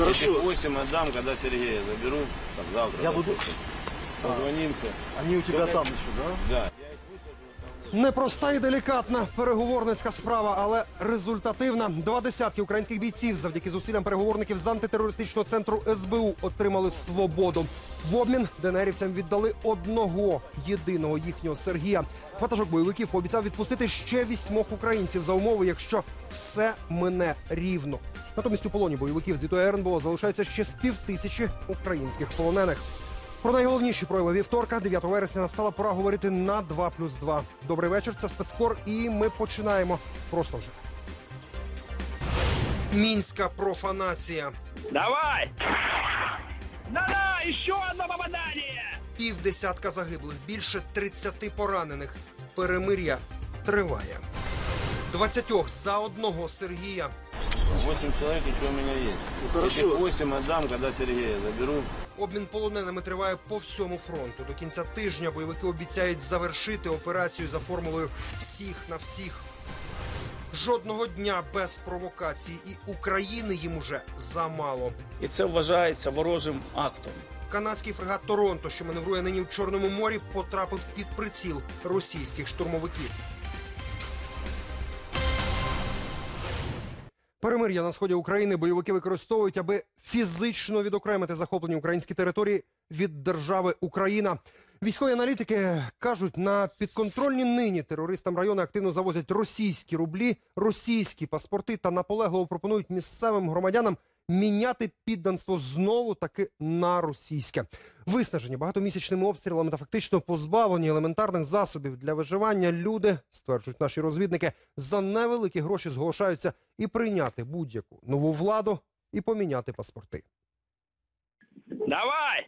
хорошо. 8 отдам, когда Сергея заберу, там, завтра. Я буду-. Позвонимся. Они у тебя там еще, да? Да. Непроста і делікатна переговорницька справа, але результативна. Два десятки українських бійців завдяки зусиллям переговорників з антитерористичного центру СБУ отримали свободу. В обмін ДНРівцям віддали одного єдиного їхнього Сергія. Ватажок бойовиків пообіцяв відпустити ще вісьмох українців за умови, якщо все мине рівно. Натомість у полоні бойовиків звітує РНБО залишається ще з півтисячі українських полонених. Про найголовніші прояви вівторка, 9 вересня, настала пора говорити на 2 плюс 2. Добрий вечір, це спецкор, і ми починаємо просто вже. Мінська профанація. Давай! Да-да, еще одно попадание! Півдесятка загиблих, більше 30 поранених. Перемир'я триває. 20 за одного Сергія. 8 человек еще у меня есть. Ну, хорошо. Этих 8 отдам, когда Сергея заберу. Обмін полоненими триває по всьому фронту. До кінця тижня бойовики обіцяють завершити операцію за формулою всіх на всіх. Жодного дня без провокацій, і України їм уже замало. І це вважається ворожим актом. Канадський фрегат Торонто, що маневрує нині в Чорному морі, потрапив під приціл російських штурмовиків. Перемир'я на сході України бойовики використовують, аби фізично відокремити захоплені українські території від держави Україна. Військові аналітики кажуть, на підконтрольні нині терористам райони активно завозять російські рублі, російські паспорти та наполегливо пропонують місцевим громадянам міняти підданство знову таки на російське. Виснажені багатомісячними обстрілами та фактично позбавлені елементарних засобів для виживання. Люди стверджують наші розвідники за невеликі гроші зголошаються і прийняти будь-яку нову владу і поміняти паспорти. Давай!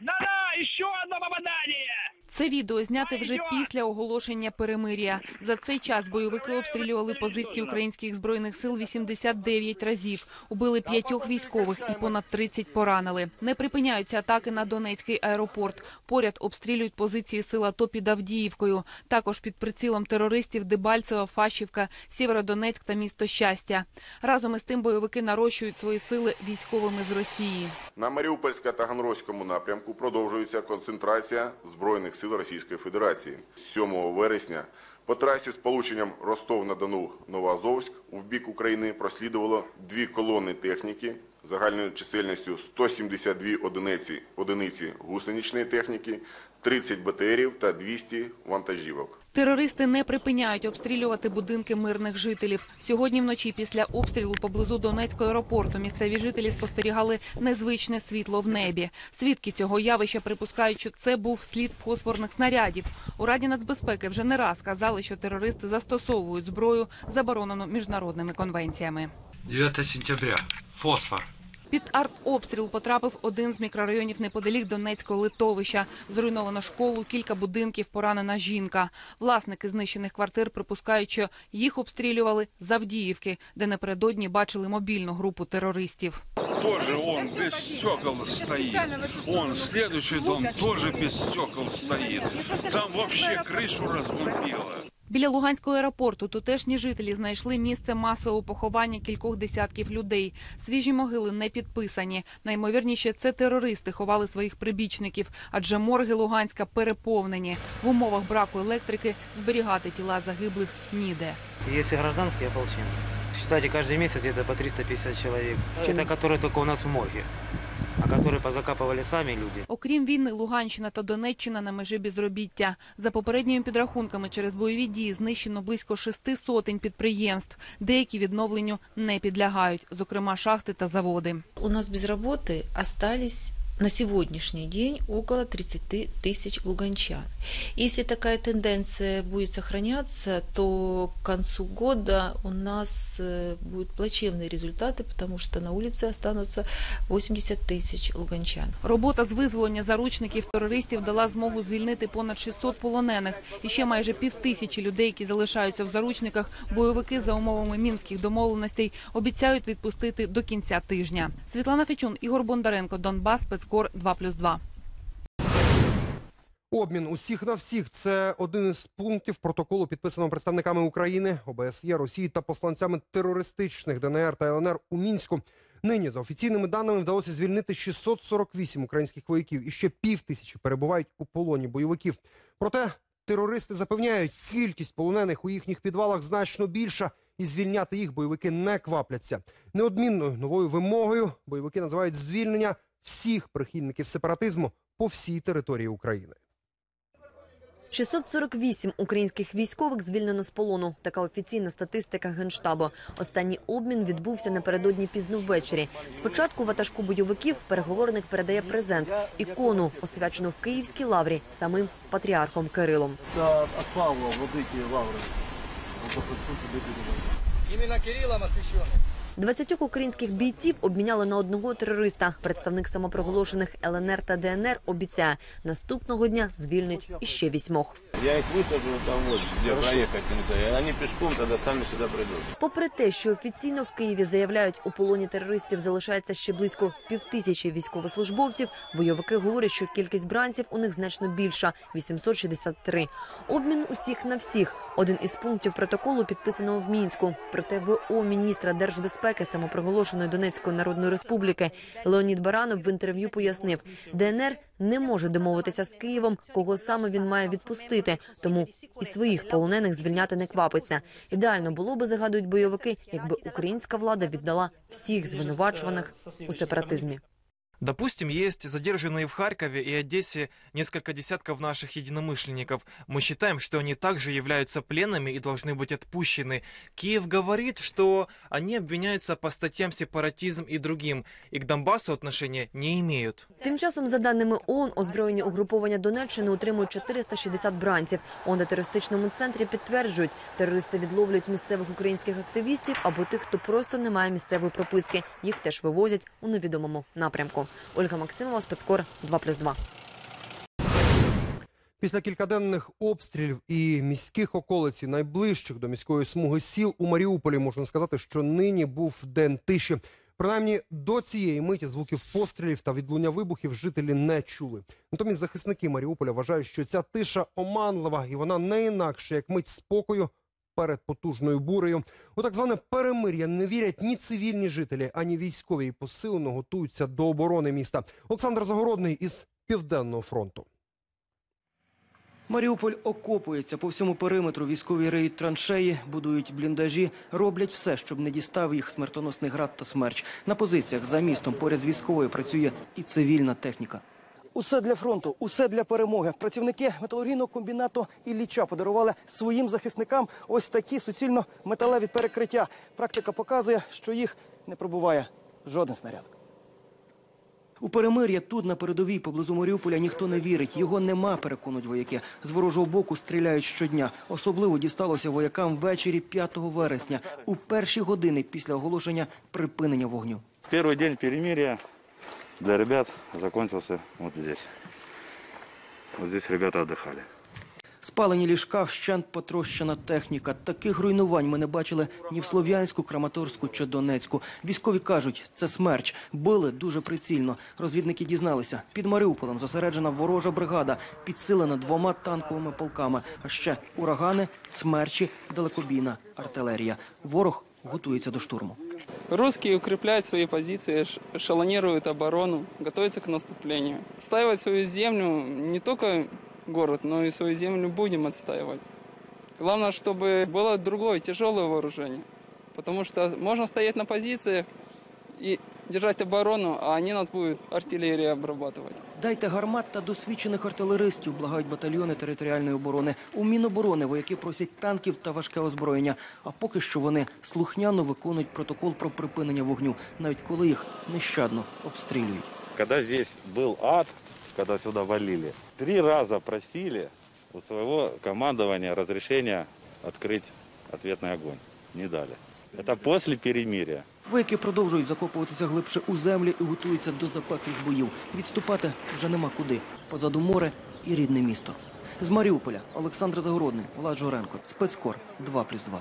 Да-да, еще одно попадание! Це відео зняте вже після оголошення перемир'я. За цей час бойовики обстрілювали позиції українських збройних сил 89 разів. Убили п'ятьох військових і понад 30 поранили. Не припиняються атаки на Донецький аеропорт. Поряд обстрілюють позиції сил АТО під Авдіївкою. Також під прицілом терористів Дебальцева, Фащівка, Сєвєродонецьк та місто Щастя. Разом із тим бойовики нарощують свої сили військовими з Росії. На Маріупольсько-Таганрозькому напрямку продовжується концентрація Збройних сил Російської Федерації. З 7 вересня по трасі з полученням Ростов-на-Дону Новоазовськ в бік України прослідувало дві колони техніки загальною чисельністю 172 одиниці, одиниці гусеничної техніки, 30 БТРів та 200 вантажівок. Терористи не припиняють обстрілювати будинки мирних жителів. Сьогодні вночі після обстрілу поблизу Донецького аеропорту місцеві жителі спостерігали незвичне світло в небі. Свідки цього явища припускають, що це був слід фосфорних снарядів. У Раді нацбезпеки вже не раз казали, що терористи застосовують зброю, заборонену міжнародними конвенціями. 9 сентября. Фосфор. Під артобстріл потрапив один з мікрорайонів неподалік Донецького литовища. Зруйновано школу, кілька будинків, поранена жінка. Власники знищених квартир припускають, що їх обстрілювали з Авдіївки, де напередодні бачили мобільну групу терористів. Тоже он без стекол стоит. Он, следующий дом, тоже без стекол стоит. Там вообще крышу разбомбило. Біля Луганського аеропорту тутешні жителі знайшли місце масового поховання кількох десятків людей. Свіжі могили не підписані. Наймовірніше, це терористи ховали своїх прибічників, адже морги Луганська переповнені. В умовах браку електрики зберігати тіла загиблих ніде. Есть и гражданские ополченцы. Считайте, каждый месяц где-то по 350 человек. Это которые только у нас в морге. А которые позакапывали сами люди. Окрім війни, Луганщина та Донеччина на межі безробіття. За попередніми підрахунками, через бойові дії знищено близько шести сотень підприємств. Деякі відновленню не підлягають, зокрема шахти та заводи. У нас без работы остались на сегодняшний день около 30 тысяч луганчан. Если такая тенденция будет сохраняться, то к концу года у нас э, будут плачевные результаты, потому что на улице останутся 80 тысяч луганчан. Робота з визволення заручників терористів дала змогу звільнити понад 600 полонених. І ще майже півтисячі людей, які залишаються в заручниках, бойовики за умовами мінських домовленостей обіцяють відпустити до кінця тижня. Світлана Фечун, Ігор Бондаренко, Донбас, спецкор 2+,2. Обмін усіх на всіх це один із пунктів протоколу, підписаного представниками України, ОБСЄ, Росії та посланцями терористичних ДНР та ЛНР у мінську. Нині за офіційними даними вдалося звільнити 648 українських вояків і ще пів тисячі перебувають у полоні бойовиків. Проте терористи запевняють, кількість полонених у їхніх підвалах значно більша, і звільняти їх бойовики не квапляться. Неодмінною новою вимогою бойовики називають звільнення всіх прихильників сепаратизму по всій території України. 648 українських військових звільнено з полону. Така офіційна статистика Генштабу. Останній обмін відбувся напередодні пізно ввечері. Спочатку ватажку бойовиків переговорник передає презент – ікону, освячену в Київській лаврі самим патріархом Кирилом. Та Павла, владики Лаври. Іменно Кирилом освящений. 20 українських бійців обміняли на одного терориста. Представник самопроголошених ЛНР та ДНР обіцяє, наступного дня звільнить іще вісьмох. Я их высажу там вот, где проехать нельзя. И они пешком тогда сами сюда придут. Попри те, що офіційно в Києві заявляють, у полоні терористів залишається ще близько півтисячі військовослужбовців, бойовики говорять, що кількість бранців у них значно більша – 863. Обмін усіх на всіх – один із пунктів протоколу, підписаного в Мінську. Проте ВО міністра держбезпеки самопроголошеної Донецької Народної Республіки Леонід Баранов в інтерв'ю пояснив, ДНР не може домовитися з Києвом, кого саме він має відпустити, тому і своїх полонених звільняти не квапиться. Ідеально було би, загадують бойовики, якби українська влада віддала всіх звинувачуваних у сепаратизмі. Допустим, есть задержанные в Харькове и Одессе несколько десятков наших единомышленников. Мы считаем, что они также являются пленными и должны быть отпущены. Киев говорит, что они обвиняются по статьям сепаратизм и другим, и к Донбассу отношения не имеют. Тим часом, за даними ООН, озброєні угруповання Донеччини утримують 460 бранців. У антитерористичному центрі підтверджують, терористи відловлюють місцевих українських активістів або тих, хто просто не має місцевої прописки. Їх теж вивозять у невідомому напрямку. Ольга Максимова, спецкор 2+,2. Після кількаденних обстрілів і міських околиць і найближчих до міської смуги сіл у Маріуполі можна сказати, що нині був день тиші. Принаймні до цієї миті звуків пострілів та відлуння вибухів жителі не чули. Натомість захисники Маріуполя вважають, що ця тиша оманлива і вона не інакше як мить спокою перед потужною бурею. У так зване перемир'я не вірять ні цивільні жителі, ані військові і посилено готуються до оборони міста. Олександр Загородний із південного фронту. Маріуполь окопується по всьому периметру. Військові риють траншеї, будують бліндажі, роблять все, щоб не дістав їх смертоносний град та смерч. На позиціях за містом поряд з військовою працює і цивільна техніка. Усе для фронту, усе для перемоги. Працівники металургійного комбінату Ілліча подарували своїм захисникам ось такі суцільно металеві перекриття. Практика показує, що їх не пробуває жоден снаряд. У перемир'я тут на передовій поблизу Маріуполя ніхто не вірить. Його нема, переконують вояки. З ворожого боку стріляють щодня. Особливо дісталося воякам ввечері 5 вересня, у перші години після оголошення припинення вогню. Первый день перемирия для ребят закончился вот здесь. Вот здесь ребята отдыхали. Спалені ліжка, вщент потрощена техніка. Таких руйнувань ми не бачили ні в Слов'янську, Краматорську чи Донецьку. Військові кажуть, це смерч. Били дуже прицільно. Розвідники дізналися. Під Маріуполем зосереджена ворожа бригада, підсилена двома танковими полками. А ще урагани, смерчі, далекобійна артилерія. Ворог готується до штурму. Русские укрепляют свои позиции, ш- эшелонируют оборону, готовятся к наступлению. Отстаивать свою землю, не только город, но и свою землю будем отстаивать. Главное, чтобы было другое, тяжелое вооружение. Потому что можно стоять на позициях и держать оборону, а они нас будут артиллерией обрабатывать. Дайте гармат та досвідчених артилеристів, благають батальйони територіальної оборони. У Міноборони вояки просять танків та важке озброєння. А поки що вони слухняно виконують протокол про припинення вогню, навіть коли їх нещадно обстрілюють. Когда здесь был ад, когда сюда валили, три раза просили у своего командования разрешения открыть ответный огонь. Не дали. Это после перемирия. Вояки продовжують закопуватися глибше у землі і готуються до запеклих боїв. Відступати вже нема куди. Позаду море і рідне місто. З Маріуполя Олександр Загородний, Влад Жоренко, спецкор 2+,2.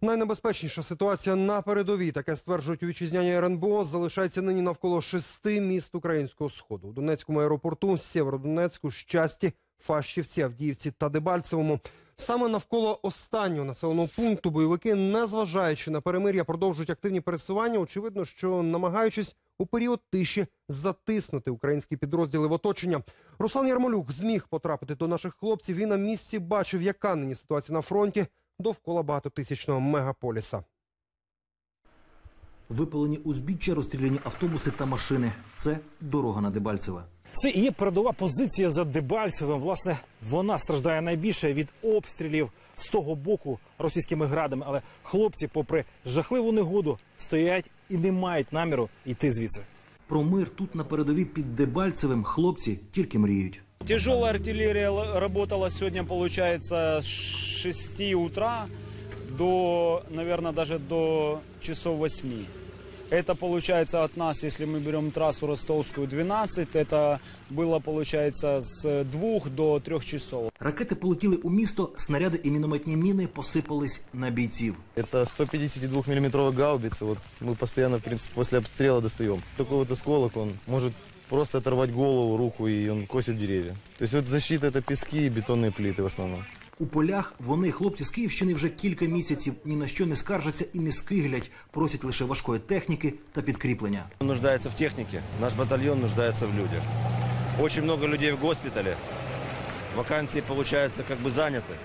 Найнебезпечніша ситуація на передовій, таке стверджують у вітчизняній РНБО, залишається нині навколо шести міст українського сходу. У Донецькому аеропорту, Сєвєродонецьку, Щасті, Фащівці, Авдіївці та Дебальцевому. Саме навколо останнього населеного пункту бойовики, незважаючи на перемир'я, продовжують активні пересування. Очевидно, що намагаючись у період тиші затиснути українські підрозділи в оточення. Руслан Ярмолюк зміг потрапити до наших хлопців. Він на місці бачив, яка нині ситуація на фронті довкола багатотисячного мегаполіса. Випалені узбіччя, розстріляні автобуси та машини. Це дорога на Дебальцеве. Це і є передова позиція за Дебальцевим. Власне, вона страждає найбільше від обстрілів з того боку російськими градами. Але хлопці, попри жахливу негоду, стоять і не мають наміру йти звідси. Про мир тут на передовій під Дебальцевим хлопці тільки мріють. Тяжелая артиллерия л- работала сегодня, получается, с 6 утра до, наверное, даже до часов 8. Это получается от нас, если мы берем трассу Ростовскую 12, это было, получается, с 2 до 3 часов. Ракети полетіли у місто, снаряди і мінометні міни посипались на бійців. Это 152 миллиметровая гаубица. Вот мы постоянно, в принципе, после обстрела достаем. Такой вот осколок, он может просто оторвать голову, руку, и он косит деревья. То есть вот защита это пески и бетонные плиты в основном. У полях вони, хлопці з Київщини, вже кілька місяців ні на що не скаржаться і не скиглять, просять лише важкої техніки та підкріплення. нуждается в технике, наш батальон нуждается в людях. Очень много людей в госпитале. Вакансии, получается, как бы заняты.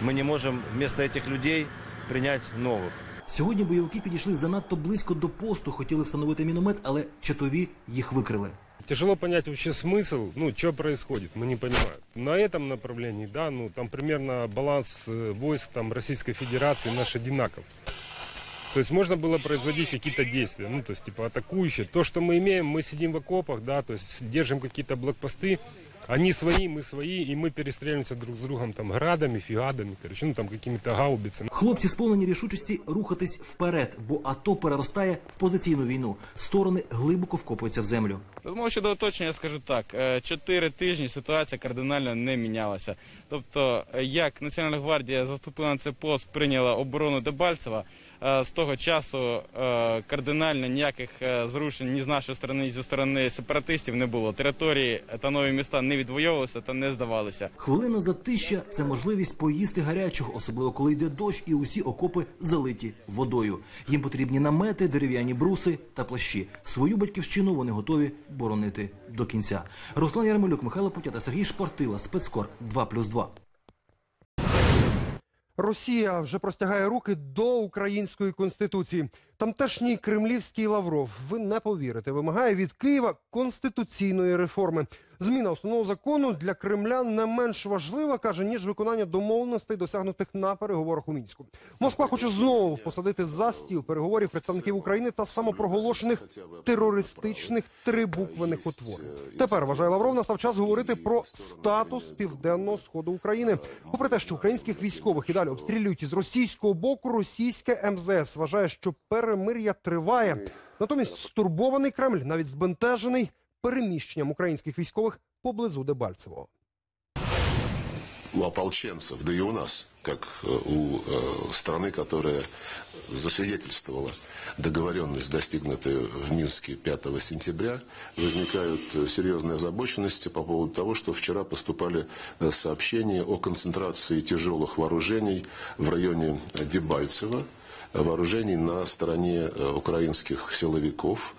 Мы не можем вместо этих людей принять новых. Сьогодні бойовики підійшли занадто близько до посту, хотіли встановити міномет, але чатові їх викрили. Тяжело понять вообще смысл, ну, что происходит, мы не понимаем. На этом направлении, да, ну, там примерно баланс э, войск там, Российской Федерации наш одинаков. То есть можно было производить какие-то действия, ну, то есть, типа, атакующие. То, что мы имеем, мы сидим в окопах, да, то есть держим какие-то блокпосты, они свои, мы свои, и мы перестреливаемся друг с другом там градами, фигадами, короче, ну, там, какими-то гаубицами. Хлопці сповнені рішучості рухатись вперед, бо АТО переростає в позиційну війну. Сторони глибоко вкопуються в землю. Тому щодо оточення, я скажу так: е, чотири тижні ситуація кардинально не мінялася. Тобто, е, як Національна гвардія заступила на цей пост, прийняла оборону Дебальцева, з того часу е, кардинально ніяких е, зрушень ні з нашої сторони, ні зі сторони сепаратистів не було. Території та нові міста не відвоювалися та не здавалися. Хвилина затища – це можливість поїсти гарячого, особливо коли йде дощ і усі окопи залиті водою. Їм потрібні намети, дерев'яні бруси та плащі. Свою батьківщину вони готові боронити до кінця. Руслан Ярмолюк, Михайло Путята, Сергій Шпортила, Спецкор 2+,2. Росія вже простягає руки до української конституції. Тамтешній кремлівський Лавров, ви не повірите, вимагає від Києва конституційної реформи. Зміна основного закону для Кремля не менш важлива, каже, ніж виконання домовленостей, досягнутих на переговорах у мінську. Москва хоче знову посадити за стіл переговорів представників України та самопроголошених терористичних трибуквених утворень. Тепер вважає Лавров, настав час говорити про статус південного сходу України. Попри те, що українських військових і далі обстрілюють із російського боку, російське МЗС вважає, що перемир'я триває. Натомість стурбований Кремль, навіть збентежений переміщенням українських військових поблизу Дебальцевого. у ополченцев, да и у нас, как э, у э, страны, которая засвидетельствовала договоренность, достигнутую в Минске 5 сентября, возникают э, серьезные озабоченности по поводу того, что вчера поступали э, сообщения о концентрации тяжелых вооружений в районе э, Дебальцева, э, Вооружений на стороне э, украинских силовиков,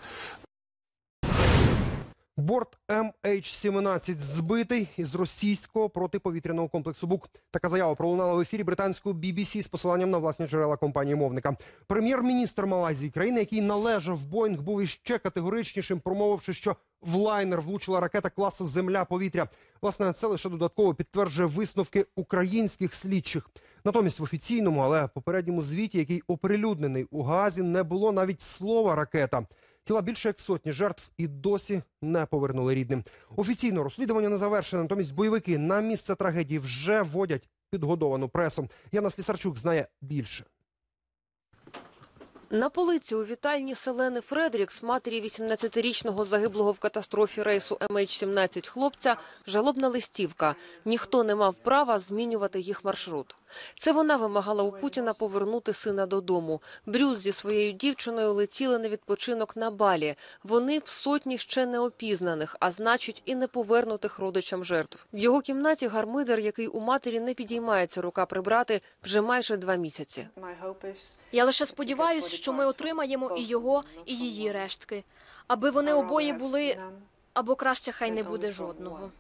Борт MH17 збитий із російського протиповітряного комплексу БУК. Така заява пролунала в ефірі британського BBC з посиланням на власні джерела компанії мовника. Прем'єр-міністр Малайзії, країни, який належав Боїнг, був іще категоричнішим, промовивши, що в лайнер влучила ракета класу Земля-повітря. Власне, це лише додатково підтверджує висновки українських слідчих. Натомість в офіційному, але попередньому звіті, який оприлюднений у Газі, не було навіть слова ракета. Тіла більше як сотні жертв і досі не повернули рідним. Офіційно розслідування не завершене. Натомість бойовики на місце трагедії вже водять підгодовану пресу. Яна Слісарчук знає більше. На полиці у вітальні Селени Фредрікс, матері 18-річного загиблого в катастрофі рейсу MH17 хлопця, жалобна листівка. Ніхто не мав права змінювати їх маршрут. Це вона вимагала у Путіна повернути сина додому. Брюс зі своєю дівчиною летіли на відпочинок на Балі. Вони в сотні ще не опізнаних, а значить і не повернутих родичам жертв. В його кімнаті гармидер, який у матері не підіймається рука прибрати, вже майже два місяці. Я лише сподіваюся, що ми отримаємо і його, і її рештки, аби вони обоє були, або краще хай не буде жодного.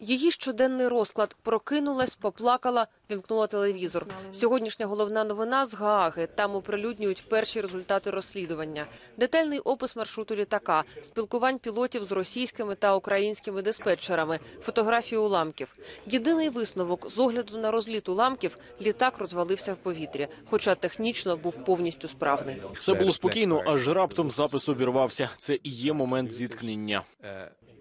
Її щоденний розклад прокинулась, поплакала, вімкнула телевізор. Сьогоднішня головна новина з Гааги. Там оприлюднюють перші результати розслідування. Детальний опис маршруту літака, спілкувань пілотів з російськими та українськими диспетчерами, фотографії уламків. Єдиний висновок з огляду на розліт уламків літак розвалився в повітрі, хоча технічно був повністю справний. Все було спокійно, аж раптом запис обірвався. Це і є момент зіткнення.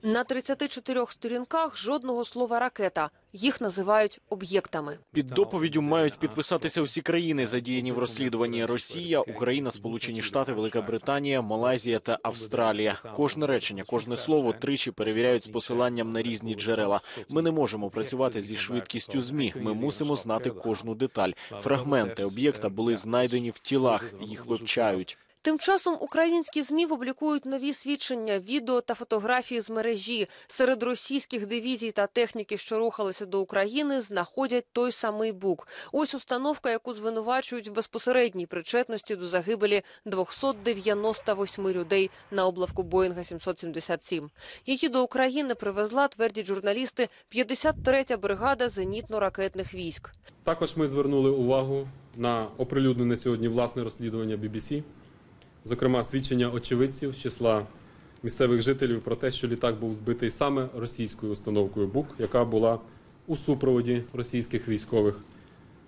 На 34 сторінках жодного слова ракета. Їх називають об'єктами. Під доповіддю мають підписатися всі країни, задіяні в розслідуванні: Росія, Україна, Сполучені Штати, Велика Британія, Малайзія та Австралія. Кожне речення, кожне слово тричі перевіряють з посиланням на різні джерела. Ми не можемо працювати зі швидкістю змі. Ми мусимо знати кожну деталь. Фрагменти об'єкта були знайдені в тілах. Їх вивчають. Тим часом українські змі публікують нові свідчення, відео та фотографії з мережі. Серед російських дивізій та техніки, що рухалися до України, знаходять той самий бук. Ось установка, яку звинувачують в безпосередній причетності до загибелі 298 людей на облавку Боїнга 777. Її до України привезла, твердять журналісти, 53-я бригада зенітно-ракетних військ. Також ми звернули увагу на оприлюднене сьогодні власне розслідування BBC, зокрема свідчення очевидців з числа місцевих жителів про те, що літак був збитий саме російською установкою БУК, яка була у супроводі російських військових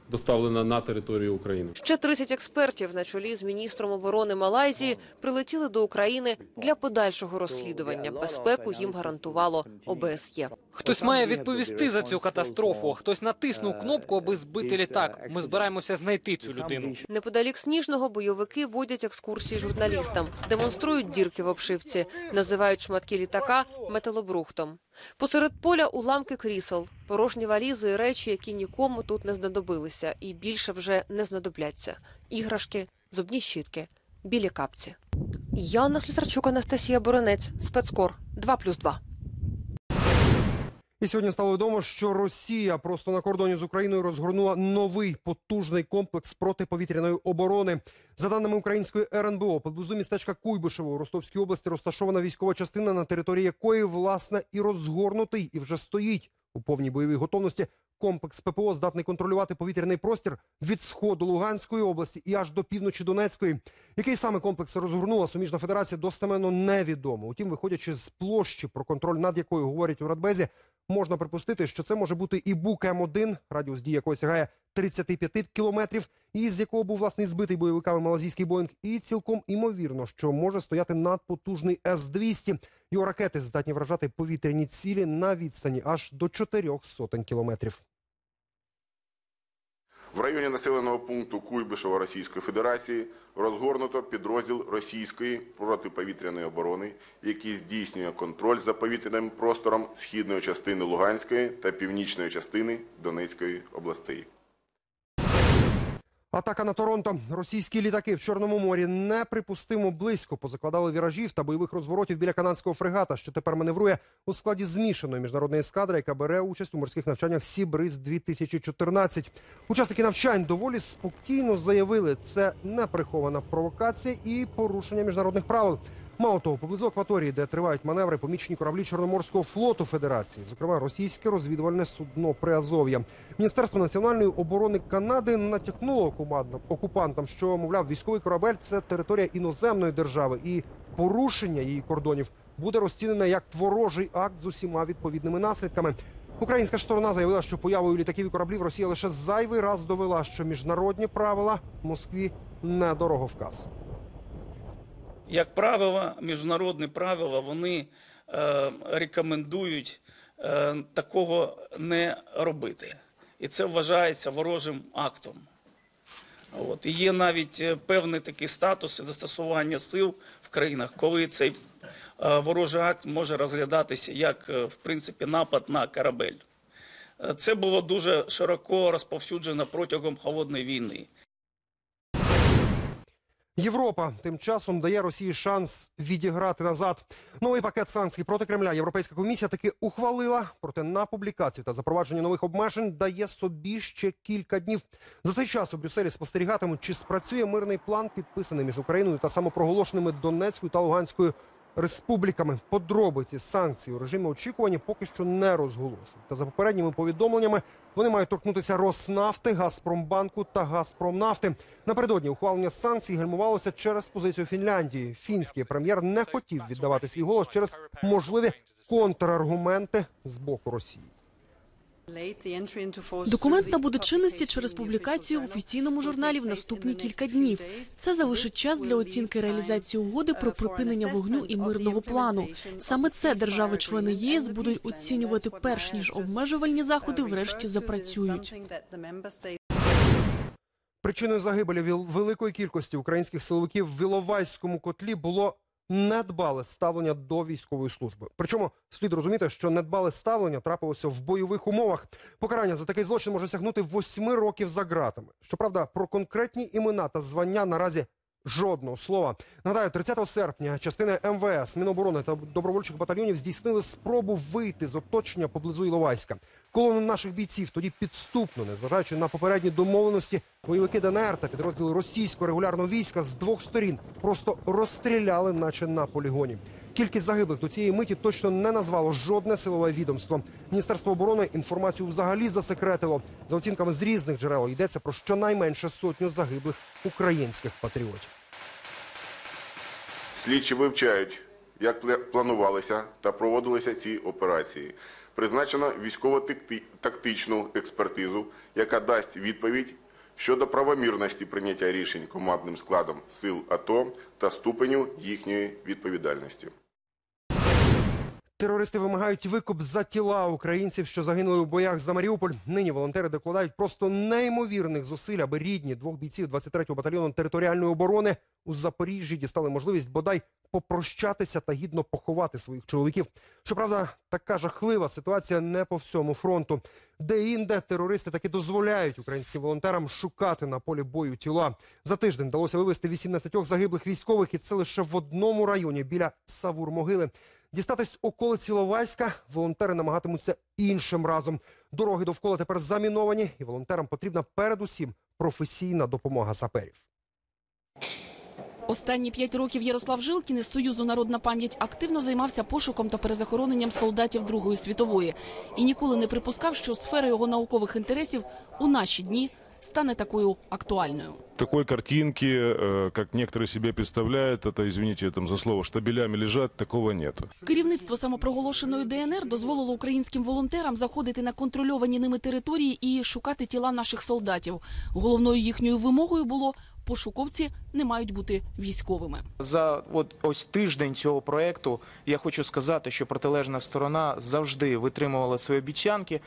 доставлена на територію України. Ще 30 експертів на чолі з міністром оборони Малайзії прилетіли до України для подальшого розслідування. Безпеку їм гарантувало ОБСЄ. Хтось має відповісти за цю катастрофу. Хтось натиснув кнопку, аби збити літак. Ми збираємося знайти цю людину. Неподалік сніжного бойовики водять екскурсії журналістам, демонструють дірки в обшивці, називають шматки літака металобрухтом. Посеред поля уламки крісел, порожні валізи і речі, які нікому тут не знадобилися, і більше вже не знадобляться. Іграшки, зубні щітки, білі капці. Яна Слісарчук, Анастасія Боронець, спецкор 2+,2. І сьогодні стало відомо, що Росія просто на кордоні з Україною розгорнула новий потужний комплекс протиповітряної оборони. За даними української РНБО, поблизу містечка Куйбишево у Ростовській області розташована військова частина, на території якої власне і розгорнутий, і вже стоїть у повній бойовій готовності. Комплекс ППО здатний контролювати повітряний простір від сходу Луганської області і аж до півночі Донецької. Який саме комплекс розгорнула суміжна федерація, достеменно невідомо. Утім, виходячи з площі, про контроль над якою говорять у Радбезі, можна припустити, що це може бути і бук М1, радіус дії якого сягає 35 кілометрів, і з якого був власне збитий бойовиками малазійський Боїнг, і цілком імовірно, що може стояти надпотужний С-200. Його ракети здатні вражати повітряні цілі на відстані аж до чотирьох сотень кілометрів. В районі населеного пункту Куйбишева Російської Федерації розгорнуто підрозділ російської протиповітряної оборони, який здійснює контроль за повітряним простором східної частини Луганської та північної частини Донецької областей. Атака на Торонто. Російські літаки в Чорному морі неприпустимо близько позакладали віражів та бойових розворотів біля канадського фрегата, що тепер маневрує у складі змішаної міжнародної ескадри, яка бере участь у морських навчаннях Сібриз 2014 Учасники навчань доволі спокійно заявили, це не прихована провокація і порушення міжнародних правил. Мало того, поблизу акваторії, де тривають маневри, помічені кораблі Чорноморського флоту Федерації, зокрема російське розвідувальне судно Приазов'я. Міністерство національної оборони Канади натякнуло окупантам, що мовляв, військовий корабель це територія іноземної держави, і порушення її кордонів буде розцінене як ворожий акт з усіма відповідними наслідками. Українська ж сторона заявила, що появою літаків і кораблів Росія лише зайвий раз довела, що міжнародні правила Москві не дороговказ. Як правило, міжнародні правила вони е, рекомендують е, такого не робити. І це вважається ворожим актом. От. І є навіть е, певні такі статуси застосування сил в країнах, коли цей е, ворожий акт може розглядатися як, е, в принципі, напад на корабель. Е, Це було дуже широко розповсюджено протягом холодної війни. Європа тим часом дає Росії шанс відіграти назад. Новий пакет санкцій проти Кремля Європейська комісія таки ухвалила. Проте на публікацію та запровадження нових обмежень дає собі ще кілька днів. За цей час у Брюсселі спостерігатимуть, чи спрацює мирний план, підписаний між Україною та самопроголошеними Донецькою та Луганською республіками. Подробиці санкцій у режимі очікування поки що не розголошують. Та за попередніми повідомленнями вони мають торкнутися Роснафти, Газпромбанку та Газпромнафти. Напередодні ухвалення санкцій гальмувалося через позицію Фінляндії. Фінський прем'єр не хотів віддавати свій голос через можливі контраргументи з боку Росії. Документ набуде чинності через публікацію в офіційному журналі в наступні кілька днів. Це залишить час для оцінки реалізації угоди про припинення вогню і мирного плану. Саме це держави-члени єС будуть оцінювати перш ніж обмежувальні заходи врешті запрацюють. Причиною загибелі великої кількості українських силовиків в Іловайському котлі було недбале ставлення до військової служби. Причому слід розуміти, що недбале ставлення трапилося в бойових умовах. Покарання за такий злочин може сягнути восьми років за ґратами. Щоправда, про конкретні імена та звання наразі жодного слова. Нагадаю, 30 серпня частини МВС, Міноборони та добровольчих батальйонів здійснили спробу вийти з оточення поблизу Іловайська. Колону наших бійців тоді підступно, незважаючи на попередні домовленості, бойовики ДНР та підрозділи російського регулярного війська з двох сторін просто розстріляли, наче на полігоні. Кількість загиблих до цієї миті точно не назвало жодне силове відомство. Міністерство оборони інформацію взагалі засекретило. За оцінками з різних джерел йдеться про щонайменше сотню загиблих українських патріотів. Слідчі вивчають, як планувалися та проводилися ці операції. Призначено військово-тактичну експертизу, яка дасть відповідь щодо правомірності прийняття рішень командним складом сил АТО та ступеню їхньої відповідальності. Терористи вимагають викуп за тіла українців, що загинули у боях за Маріуполь. Нині волонтери докладають просто неймовірних зусиль, аби рідні двох бійців 23-го батальйону територіальної оборони у Запоріжжі дістали можливість бодай попрощатися та гідно поховати своїх чоловіків. Щоправда, така жахлива ситуація не по всьому фронту. Де-інде терористи таки дозволяють українським волонтерам шукати на полі бою тіла. За тиждень вдалося вивезти 18 загиблих військових, і це лише в одному районі біля Савур-могили. Дістатись околиці Ловайська волонтери намагатимуться іншим разом. Дороги довкола тепер заміновані, і волонтерам потрібна передусім професійна допомога саперів. Останні п'ять років Ярослав Жилкін із Союзу Народна пам'ять активно займався пошуком та перезахороненням солдатів Другої світової і ніколи не припускав, що сфера його наукових інтересів у наші дні стане такою актуальною. Такой картинки, э, как некоторые себе представляют, это, извините там за слово, штабелями лежат, такого нету. Керівництво самопроголошеної ДНР дозволило українським волонтерам заходити на контрольовані ними території і шукати тіла наших солдатів. Головною їхньою вимогою було пошуковці не мають бути військовими. За от ось тиждень цього проекту я хочу сказати, що протилежна сторона завжди витримувала свої обіцянки.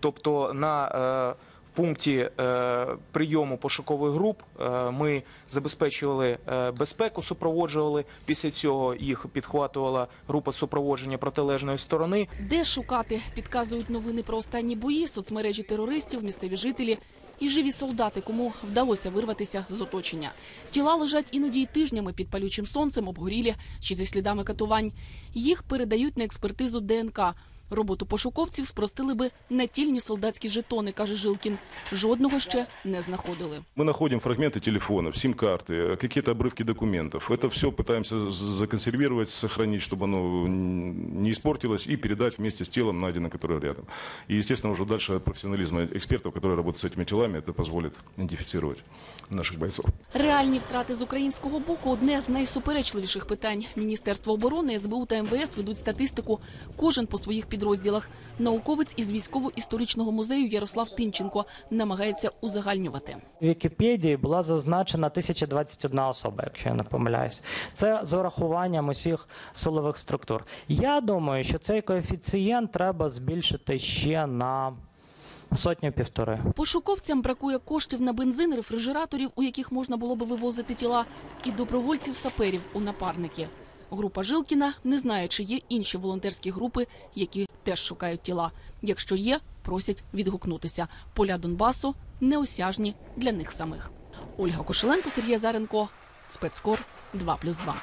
Тобто на е, пункті е, прийому пошукових груп е, ми забезпечували е, безпеку, супроводжували. Після цього їх підхватувала група супроводження протилежної сторони. Де шукати, підказують новини про останні бої, соцмережі терористів, місцеві жителі і живі солдати, кому вдалося вирватися з оточення. Тіла лежать іноді й тижнями під палючим сонцем, обгорілі чи зі слідами катувань. Їх передають на експертизу ДНК. Роботу пошуковців спростили би натільні солдатські жетони, каже Жилкін. Жодного ще не знаходили. Мы находим фрагменты телефонов, сим-карты, э, какие-то обрывки документов. Это все пытаемся з- законсервировать, сохранить, чтобы оно н- не испортилось, и передать вместе с телом, найденным, которое рядом. И, естественно, уже дальше профессионализм экспертов, которые работают с этими телами, это позволит идентифицировать наших бойцов. Реальні втрати з українського боку одне з найсуперечливіших питань. Міністерство оборони, СБУ та МВС ведуть статистику. Кожен по своїх підрозділах. Науковець із військово-історичного музею Ярослав Тинченко намагається узагальнювати. В Вікіпедії була зазначена 1021 особа, якщо я не помиляюсь. Це з урахуванням усіх силових структур. Я думаю, що цей коефіцієнт треба збільшити ще на сотню півтори. Пошуковцям бракує коштів на бензин, рефрижераторів, у яких можна було би вивозити тіла, і добровольців-саперів у напарники. Група Жилкіна не знає, чи є інші волонтерські групи, які теж шукають тіла. Якщо є, просять відгукнутися. Поля Донбасу неосяжні для них самих. Ольга Кошеленко, Сергій Заренко, спецкор 2+,2.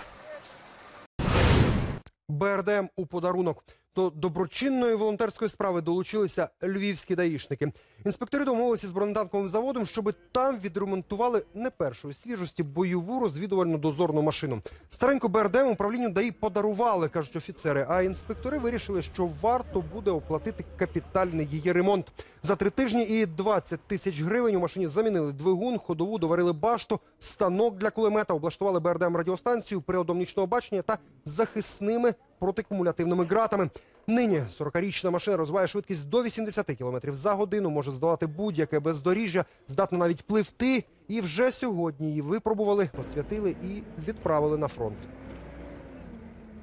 БРДМ у подарунок. До доброчинної волонтерської справи долучилися львівські даїшники. Інспектори домовилися з бронетанковим заводом, щоб там відремонтували не першої свіжості бойову розвідувальну дозорну машину. Стареньку БРДМ управлінню ДАІ подарували, кажуть офіцери. А інспектори вирішили, що варто буде оплатити капітальний її ремонт. За три тижні і 20 тисяч гривень у машині замінили двигун, ходову, доварили башту, станок для кулемета, облаштували БРДМ радіостанцію, приладом нічного бачення та захисними протикумулятивними ґратами. Нині 40-річна машина розвиває швидкість до 80 км за годину, може здолати будь-яке бездоріжжя, здатна навіть пливти. І вже сьогодні її випробували, освятили і відправили на фронт.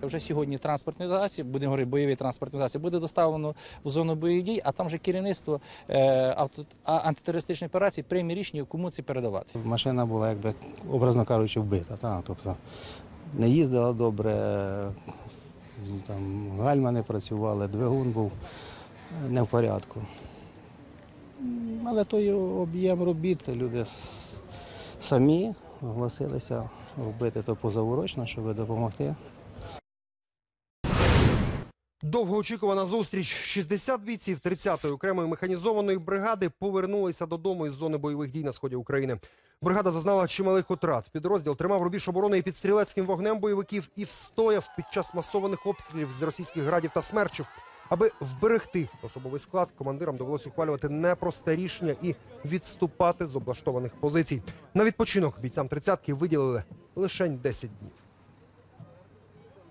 Вже сьогодні транспортний засіб, будемо говорити, бойовий транспортний засіб, буде доставлено в зону бойових дій, а там вже керівництво е, авто, антитерористичної операції прийме рішення, кому це передавати. Машина була, якби, образно кажучи, вбита. Та? Тобто не їздила добре, там, гальма не працювали, двигун був е, не в порядку. Але той об'єм робіт люди самі оголосилися робити то позаурочно, щоб допомогти. Довгоочікувана зустріч. 60 бійців 30-ї окремої механізованої бригади повернулися додому із зони бойових дій на сході України. Бригада зазнала чималих утрат. Підрозділ тримав рубіж оборони під стрілецьким вогнем бойовиків і встояв під час масованих обстрілів з російських градів та смерчів. Аби вберегти особовий склад, командирам довелося ухвалювати непросте рішення і відступати з облаштованих позицій. На відпочинок бійцям 30-ки виділили лише 10 днів.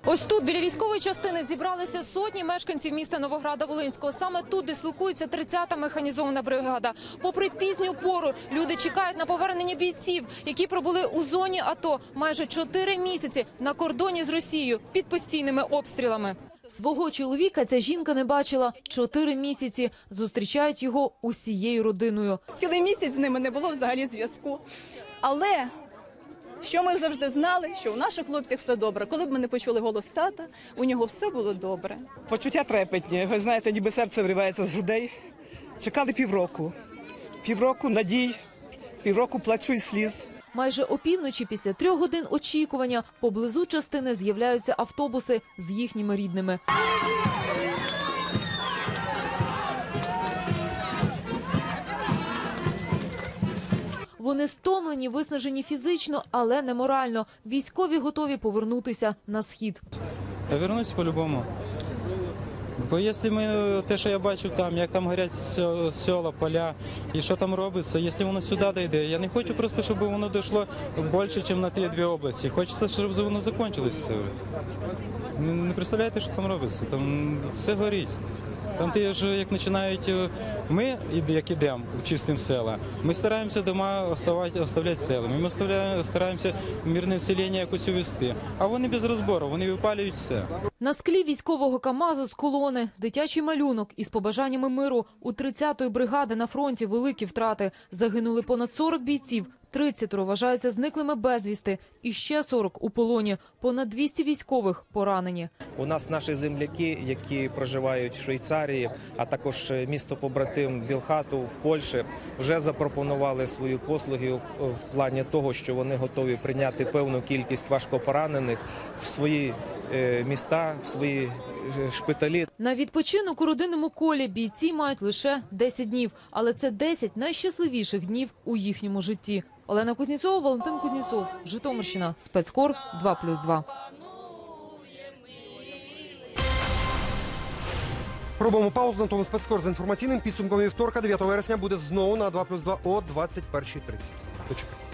Ось тут біля військової частини зібралися сотні мешканців міста Новограда Волинського. Саме тут дислокується 30-та механізована бригада. Попри пізню пору, люди чекають на повернення бійців, які пробули у зоні АТО майже 4 місяці на кордоні з Росією під постійними обстрілами. Свого чоловіка ця жінка не бачила 4 місяці. Зустрічають його усією родиною. Цілий місяць з ними не було взагалі зв'язку. Але що ми завжди знали, що у наших хлопців все добре. Коли б ми не почули голос тата, у нього все було добре. Почуття трепетні. Ви знаєте, ніби серце вривається з грудей. Чекали півроку. Півроку надій, півроку плачу і сліз. Майже опівночі після трьох годин очікування поблизу частини з'являються автобуси з їхніми рідними. Вони стомлені, виснажені фізично, але не морально. Військові готові повернутися на схід. Вернуться по-любому. Бо якщо ми те, що я бачу там, як там горять села, поля і що там робиться, якщо воно сюди дійде, я не хочу просто, щоб воно дійшло більше, ніж на ті дві області. Хочеться, щоб воно закінчилося. Не представляєте, що там робиться? Там все горить. Там ти ж як починають е, ми, як ідемо чистим села, ми стараємося дома оставати, оставляти селами. Ми стараємося мирне населення якось увести. А вони без розбору, вони випалюють все. На склі військового КАМАЗу з колони дитячий малюнок із побажаннями миру. У 30-ї бригади на фронті великі втрати. Загинули понад 40 бійців. 30 вважаються зниклими безвісти. І ще 40 у полоні. Понад 200 військових поранені. У нас наші земляки, які проживають в Швейцарії, а також е, місто побратим Білхату в Польщі, вже запропонували свої послуги в- плані того, що вони готові прийняти певну кількість важкопоранених в свої е, міста, в свої е, шпиталі. На відпочинок у родинному колі бійці мають лише 10 днів, але це 10 найщасливіших днів у їхньому житті. Олена Кузнєцова, Валентин Кузнєцов, Житомирщина, спецкор 2+,2. Робимо паузу на тому спецкор з інформаційним підсумком вівторка 9 вересня буде знову на 2 плюс 2 о 21.30. Почекайте.